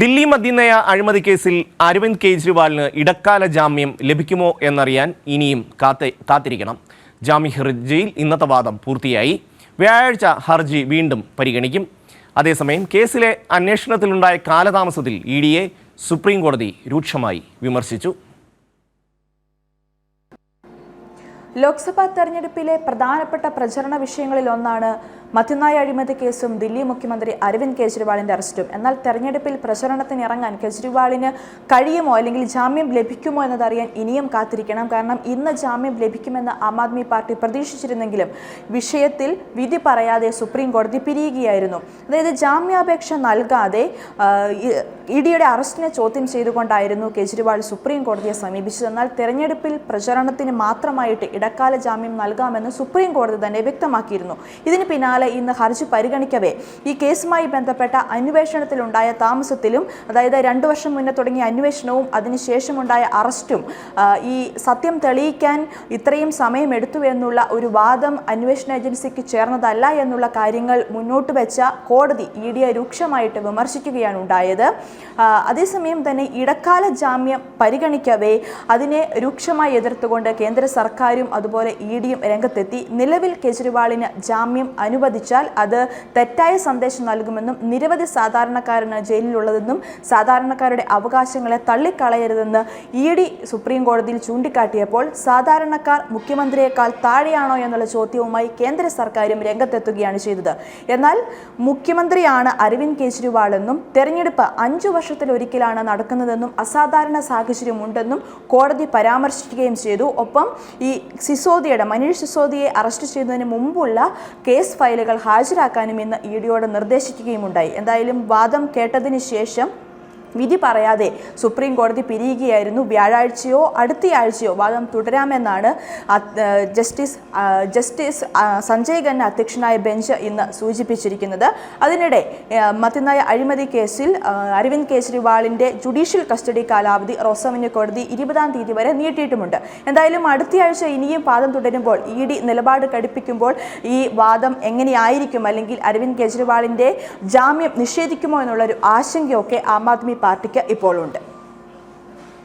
ദില്ലി മദ്യനയ അഴിമതി കേസിൽ അരവിന്ദ് കെജ്രിവാളിന് ഇടക്കാല ജാമ്യം ലഭിക്കുമോ എന്നറിയാൻ ഇനിയും കാത്ത് കാത്തിരിക്കണം. ജാമ്യ ഹർജിയിൽ ഇന്നത്തെ വാദം പൂർത്തിയായി. വ്യാഴാഴ്ച ഹർജി വീണ്ടും പരിഗണിക്കും. അതേസമയം കേസിലെ അന്വേഷണത്തിലുണ്ടായ കാലതാമസത്തിൽ ഇ ഡിയെ സുപ്രീം കോടതി രൂക്ഷമായി വിമർശിച്ചു. ലോക്സഭാ തെരഞ്ഞെടുപ്പിലെ പ്രധാനപ്പെട്ട പ്രചരണ വിഷയങ്ങളിൽ ഒന്നാണ് മധ്യനായ അഴിമതി കേസും ദില്ലി മുഖ്യമന്ത്രി അരവിന്ദ് കെജ്രിവാളിന്റെ അറസ്റ്റും. എന്നാൽ തെരഞ്ഞെടുപ്പിൽ പ്രചരണത്തിന് ഇറങ്ങാൻ കെജ്രിവാളിന് കഴിയുമോ അല്ലെങ്കിൽ ജാമ്യം ലഭിക്കുമോ എന്നതറിയാൻ ഇനിയും കാത്തിരിക്കണം. കാരണം ഇന്ന് ജാമ്യം ലഭിക്കുമെന്ന് ആം ആദ്മി പാർട്ടി പ്രതീക്ഷിച്ചിരുന്നെങ്കിലും വിഷയത്തിൽ വിധി പറയാതെ സുപ്രീം കോടതി പിരിയുകയായിരുന്നു. അതായത് ജാമ്യാപേക്ഷ നൽകാതെ ഇഡിയുടെ അറസ്റ്റിനെ ചോദ്യം ചെയ്തുകൊണ്ടായിരുന്നു കെജ്രിവാൾ സുപ്രീം കോടതിയെ സമീപിച്ചത്. എന്നാൽ തെരഞ്ഞെടുപ്പിൽ പ്രചരണത്തിന് മാത്രമായിട്ട് ഇടക്കാല ജാമ്യം നൽകാമെന്ന് സുപ്രീം കോടതി തന്നെ വ്യക്തമാക്കിയിരുന്നു. ഇതിന് പിന്നാലെ ഇന്ന് ഹർജി പരിഗണിക്കവേ. ഈ കേസുമായി ബന്ധപ്പെട്ട അന്വേഷണത്തിലുണ്ടായ താമസത്തിലും അതായത് രണ്ടു വർഷം മുന്നേ തുടങ്ങിയ അന്വേഷണവും അതിനുശേഷമുണ്ടായ അറസ്റ്റും ഈ സത്യം തെളിയിക്കാൻ ഇത്രയും സമയമെടുത്തു എന്നുള്ള ഒരു വാദം അന്വേഷണ ഏജൻസിക്ക് ചേർന്നതല്ല എന്നുള്ള കാര്യങ്ങൾ മുന്നോട്ട് വെച്ച കോടതി ഇ ഡിയെ രൂക്ഷമായിട്ട് വിമർശിക്കുകയാണ് ഉണ്ടായത്. അതേസമയം തന്നെ ഇടക്കാല ജാമ്യം പരിഗണിക്കവേ അതിനെ രൂക്ഷമായി എതിർത്തുകൊണ്ട് കേന്ദ്ര സർക്കാരും അതുപോലെ ഇ ഡിയും രംഗത്തെത്തി. നിലവിൽ കെജ്രിവാളിന് ജാമ്യം അനുവദിച്ചാൽ അത് തെറ്റായ സന്ദേശം നൽകുമെന്നും നിരവധി സാധാരണക്കാരന് ജയിലിലുള്ളതെന്നും സാധാരണക്കാരുടെ അവകാശങ്ങളെ തള്ളിക്കളയരുതെന്ന് ഇ ഡി സുപ്രീം കോടതിയിൽ ചൂണ്ടിക്കാട്ടിയപ്പോൾ സാധാരണക്കാർ മുഖ്യമന്ത്രിയേക്കാൾ താഴെയാണോ എന്നുള്ള ചോദ്യവുമായി കേന്ദ്ര സർക്കാരും രംഗത്തെത്തുകയാണ് ചെയ്തത്. എന്നാൽ മുഖ്യമന്ത്രിയാണ് അരവിന്ദ് കെജ്രിവാളെന്നും തെരഞ്ഞെടുപ്പ് അഞ്ചു വർഷത്തിലൊരിക്കലാണ് നടക്കുന്നതെന്നും അസാധാരണ സാഹചര്യമുണ്ടെന്നും കോടതി പരാമർശിക്കുകയും ചെയ്തു. ഒപ്പം ഈ സിസോദിയുടെ മനീഷ് സിസോദിയെ അറസ്റ്റ് ചെയ്യുന്നതിന് മുമ്പുള്ള കേസ് ഫയലുകൾ ഹാജരാക്കാനും ഇന്ന് ഇ ഡിയോട് നിർദ്ദേശിക്കുകയുമുണ്ടായി. എന്തായാലും വാദം കേട്ടതിന് ശേഷം വിധി പറയാതെ സുപ്രീം കോടതി പിരിയുകയായിരുന്നു. വ്യാഴാഴ്ചയോ അടുത്തയാഴ്ചയോ വാദം തുടരാമെന്നാണ് ജസ്റ്റിസ് ജസ്റ്റിസ് സഞ്ജയ് ഖന്ന അധ്യക്ഷനായ ബെഞ്ച് ഇന്ന് സൂചിപ്പിച്ചിരിക്കുന്നത്. അതിനിടെ മതിനായ അഴിമതി കേസിൽ അരവിന്ദ് കേജ്രിവാളിന്റെ ജുഡീഷ്യൽ കസ്റ്റഡി കാലാവധി റോസമിന് കോടതി ഇരുപതാം തീയതി വരെ നീട്ടിയിട്ടുമുണ്ട്. എന്തായാലും അടുത്തയാഴ്ച ഇനിയും വാദം തുടരുമ്പോൾ ഇ ഡി നിലപാട് കടുപ്പിക്കുമ്പോൾ ഈ വാദം എങ്ങനെയായിരിക്കും? അല്ലെങ്കിൽ അരവിന്ദ് കേജ്രിവാളിന്റെ ജാമ്യം നിഷേധിക്കുമോ എന്നുള്ളൊരു ആശങ്കയൊക്കെ ആം ആദ്മി പാർട്ടിക്ക് ഇപ്പോൾ ഉണ്ട്.